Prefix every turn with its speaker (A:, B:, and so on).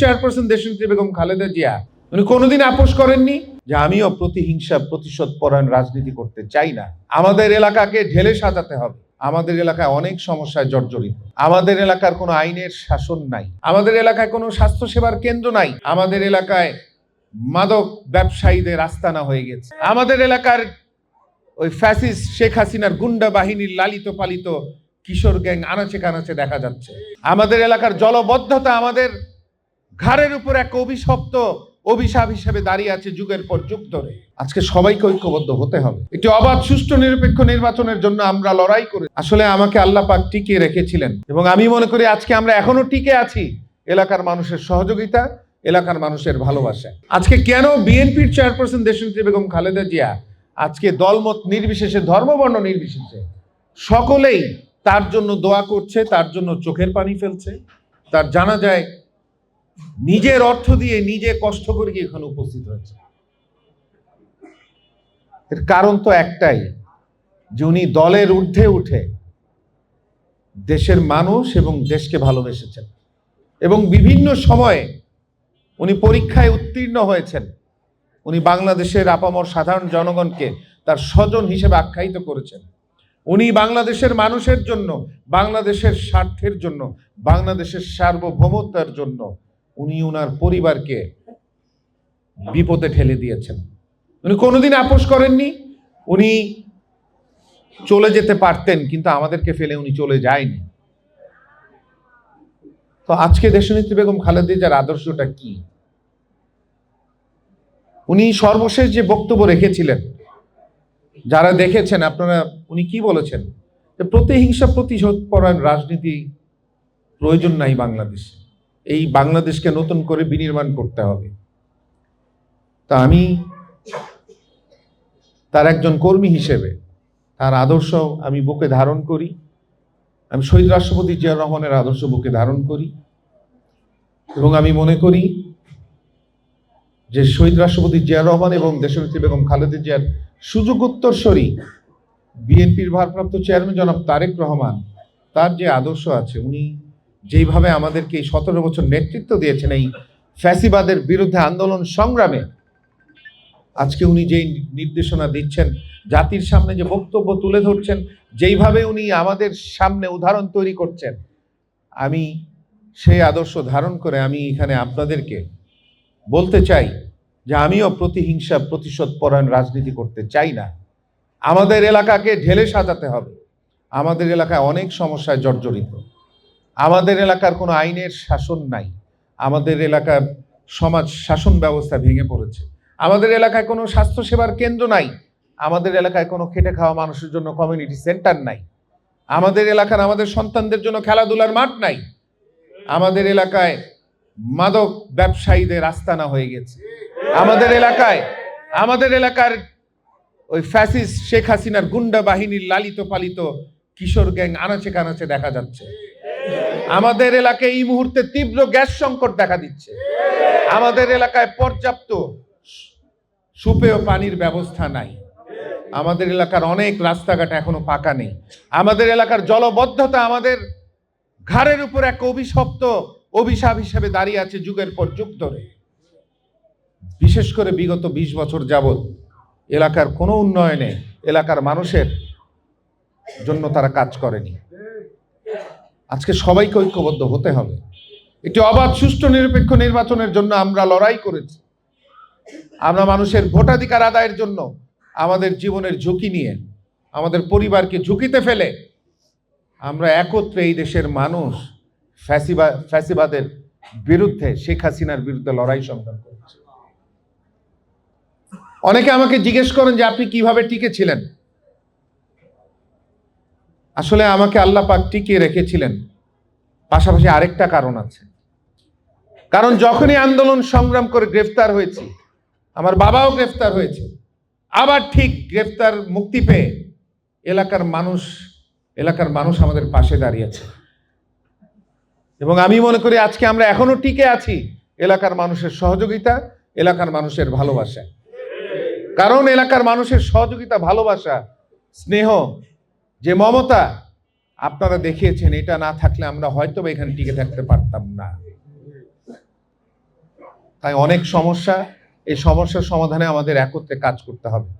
A: Chairperson দেশনেত্রী বেগম খালেদা জিয়া, উনি কোনোদিন আপোষ করেননি? যে আমিও প্রতিহিংসা প্রতিশোধ পরায়ণ রাজনীতি করতে চাই না। আমাদের এলাকাকে ঢেলে সাজাতে হবে। আমাদের এলাকায় অনেক সমস্যায় জর্জরিত। আমাদের এলাকার কোনো আইনের শাসন নাই। আমাদের এলাকায় কোনো স্বাস্থ্য সেবার কেন্দ্র নাই। আমাদের এলাকায় মাদক ব্যবসায়ীদের আস্তানা হয়ে গেছে। আমাদের এলাকার ওই ফ্যাসিস শেখ হাসিনার গুন্ডা বাহিনীর লালিত পালিত কিশোর গ্যাং আনাচে কানাচে দেখা যাচ্ছে। আমাদের এলাকার জলবদ্ধতা আমাদের ঘাড়ের উপর এক অভিশপ্ত অভিশাপ হিসেবে দাঁড়িয়ে আছে যুগের পর যুগ ধরে। আজকে সবাইকে ঐক্যবদ্ধ হতে হবে। একটি অবাধ, সুষ্ঠু, নিরপেক্ষ নির্বাচনের জন্য আমরা লড়াই করে, আসলে আমাকে আল্লাহ পাক টিকিয়ে রেখেছিলেন। এবং আমি মনে করি আজকে আমরা এখনও টিকে আছি এলাকার মানুষের সহযোগিতা, এলাকার মানুষের ভালোবাসা। আজকে কেন বিএনপির চেয়ারপারসন দেশনেত্রী বেগম খালেদা জিয়া আজকে দলমত নির্বিশেষে, ধর্মবর্ণ নির্বিশেষে সকলেই তার জন্য দোয়া করছে, তার জন্য চোখের পানি ফেলছে, তার জানা যায় নিজের অর্থ দিয়ে নিজে কষ্ট করে গিয়ে এখানে উপস্থিত হয়েছে? এর কারণ তো একটাই, যে উনি দলের ঊর্ধ্বে উঠে দেশের মানুষ এবং দেশকে ভালোবেসেছেন। এবং বিভিন্ন সময়ে উনি পরীক্ষায় উত্তীর্ণ হয়েছেন। উনি বাংলাদেশের আপামর সাধারণ জনগণকে তার স্বজন হিসেবে আখ্যায়িত করেছেন। উনি বাংলাদেশের মানুষের জন্য, বাংলাদেশের স্বার্থের জন্য, বাংলাদেশের সার্বভৌমত্বের জন্য উনি ওনার পরিবারকে বিপদে ঠেলে দিয়েছেন। উনি কোনোদিন আপোষ করেননি। উনি চলে যেতে পারতেন, কিন্তু আমাদেরকে ফেলে উনি চলে যায়নি। তো আজকে দেশনেত্রী বেগম খালেদা যার আদর্শটা কি? উনি সর্বশেষ যে বক্তব্য রেখেছিলেন, যারা দেখেছেন, আপনারা উনি কি বলেছেন? যে প্রতিহিংসা প্রতিশোধ পরায়ণ রাজনীতি প্রয়োজন নাই বাংলাদেশে। এই বাংলাদেশকে নতুন করে বিনির্মাণ করতে হবে। তা আমি তার একজন কর্মী হিসেবে, তার আদর্শ আমি বুকে ধারণ করি। আমি শহীদ রাষ্ট্রপতি জিয়া রহমানের আদর্শ বুকে ধারণ করি এবং আমি মনে করি যে শহীদ রাষ্ট্রপতি জিয়া রহমান এবং দেশনেত্রী বেগম খালেদা জিয়ার সুযোগ উত্তরস্বরী বিএনপির ভারপ্রাপ্ত চেয়ারম্যান জনাব তারেক রহমান, তার যে আদর্শ আছে, উনি যেইভাবে আমাদেরকে এই সতেরো বছর নেতৃত্ব দিয়েছেন এই ফ্যাসিবাদের বিরুদ্ধে আন্দোলন সংগ্রামে, আজকে উনি যেই নির্দেশনা দিচ্ছেন, জাতির সামনে যে বক্তব্য তুলে ধরছেন, যেইভাবে উনি আমাদের সামনে উদাহরণ তৈরি করছেন, আমি সেই আদর্শ ধারণ করে আমি এখানে আপনাদেরকে বলতে চাই যে আমিও প্রতিহিংসা প্রতিশোধ পরায়ণ রাজনীতি করতে চাই না। আমাদের এলাকাকে ঢেলে সাজাতে হবে। আমাদের এলাকায় অনেক সমস্যায় জর্জরিত। আমাদের এলাকার কোনো আইনের শাসন নাই। আমাদের এলাকার সমাজ শাসন ব্যবস্থা ভেঙে পড়েছে। আমাদের এলাকায় কোনো স্বাস্থ্য সেবার কেন্দ্র নাই। আমাদের এলাকায় কোনো খেটে খাওয়া মানুষের জন্য কমিউনিটি সেন্টার নাই। আমাদের এলাকার আমাদের সন্তানদের জন্য খেলাধুলার মাঠ নাই। আমাদের এলাকায় মাদক ব্যবসায়ীদের আস্তানা হয়ে গেছে। আমাদের এলাকায়, আমাদের এলাকার ওই ফ্যাসিস শেখ হাসিনার গুন্ডা বাহিনীর লালিত পালিত কিশোর গ্যাং আনাচে কানাচে দেখা যাচ্ছে। আমাদের এলাকায় এই মুহূর্তে তীব্র গ্যাস সংকট দেখা দিচ্ছে। আমাদের এলাকায় পর্যাপ্ত সুপেয় পানির ব্যবস্থা নাই। আমাদের এলাকার অনেক রাস্তাঘাট এখনও পাকা নেই। আমাদের এলাকার জলবদ্ধতা আমাদের ঘাড়ের উপর এক অভিশপ্ত অভিশাপ হিসেবে দাঁড়িয়ে আছে যুগের পর যুগ ধরে। বিশেষ করে বিগত ২০ বছর যাবৎ এলাকার কোনো উন্নয়নে এলাকার মানুষের জন্য তারা কাজ করেনি। আজকে সবাইকে ঐক্যবদ্ধ হতে হবে। একটি অবাধ, সুষ্ঠু, নিরপেক্ষ নির্বাচনের জন্য আমরা লড়াই করেছি। আমরা মানুষের ভোটাধিকার আদায়ের জন্য আমাদের জীবনের ঝুঁকি নিয়ে, আমাদের পরিবারকে ঝুঁকিতে ফেলে আমরা একত্রে এই দেশের মানুষ ফ্যাসিবা, ফ্যাসিবাদের বিরুদ্ধে, শেখ হাসিনার বিরুদ্ধে লড়াই সংগ্রাম করছে। অনেকে আমাকে জিজ্ঞেস করেন যে আপনি কীভাবে টিকেছিলেন আসলে আমাকে আল্লাহ পাক টিকিয়ে রেখেছিলেন। পাশাপাশি আরেকটা কারণ আছে। কারণ যখনই আন্দোলন সংগ্রাম করে গ্রেফতার হয়েছি, আমার বাবাও গ্রেফতার হয়েছে। আবার ঠিক গ্রেফতার মুক্তি পেয়ে এলাকার মানুষ এলাকার মানুষ আমাদের পাশে দাঁড়িয়েছে এবং আমি মনে করি আজকে আমরা এখনও টিকে আছি এলাকার মানুষের সহযোগিতা, এলাকার মানুষের ভালোবাসা। কারণ এলাকার মানুষের সহযোগিতা, ভালোবাসা, স্নেহ যে মমতা, আপনারা দেখিয়েছেন, এটা না থাকলে আমরা হয়তো এখানে টিকে থাকতে পারতাম না। তাই অনেক সমস্যা, এই সমস্যার সমাধানে আমাদের একত্রে কাজ করতে হবে।